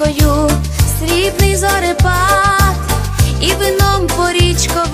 річкою, срібний зорепад і вином по річкою